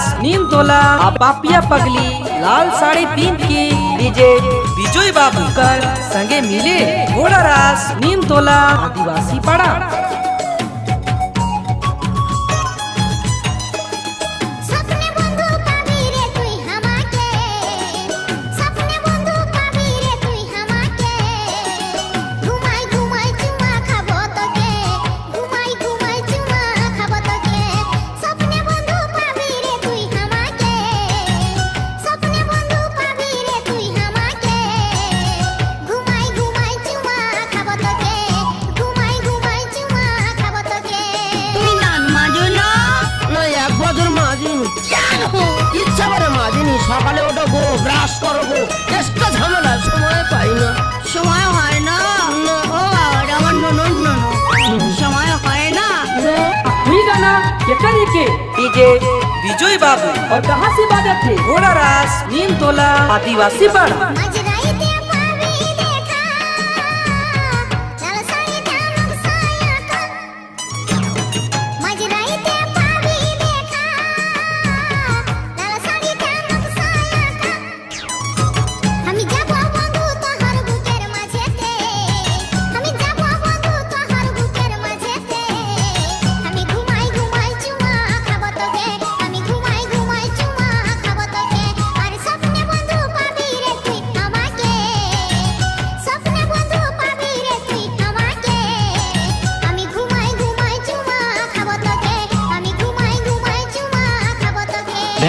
रास नीम तोला पापिया पगली लाल साड़ी पीन के डीजे विजय बाबू कर संगे मिले घोड़ा रास नीम तोला आदिवासी पाड़ा। মাজিনি কেন ইচ্ছা করে মাজিনি সকালে ওটা গো ব্রাশ করো গো চেষ্টা ঝামেলা সময় পাই না সময় হয় না ও বাবা আমার ননদ ননদ সময় হয় না हुई गाना केकर के डीजे विजय बाबू और कहाँ से बाजा थे घोड़ा रास नीम तोला आदिवासी पाड़ा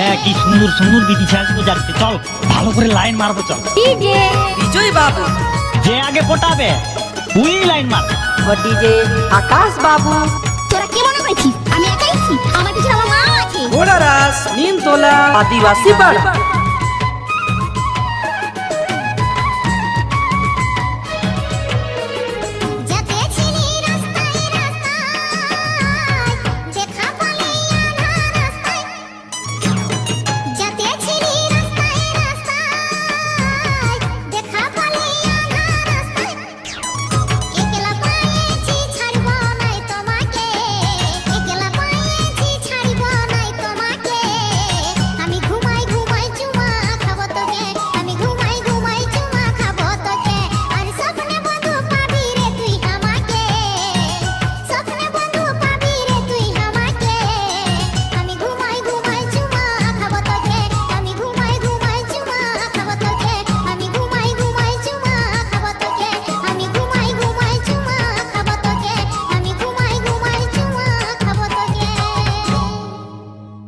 হ্যাঁ কি সুন্দর সুন্দর বিধি সাজবো যাচ্ছে। চল ভালো করে লাইন মারবো চল। বিজয় বাবু। যে আগে পটাবে উই লাইন মার। ডিজে আকাশ বাবু। তোরা কি মনে করেছিস? আমি একাই আমার পিছনে মা আছে। ঘোড়া রাস নিমতলা আদিবাসী পাড়া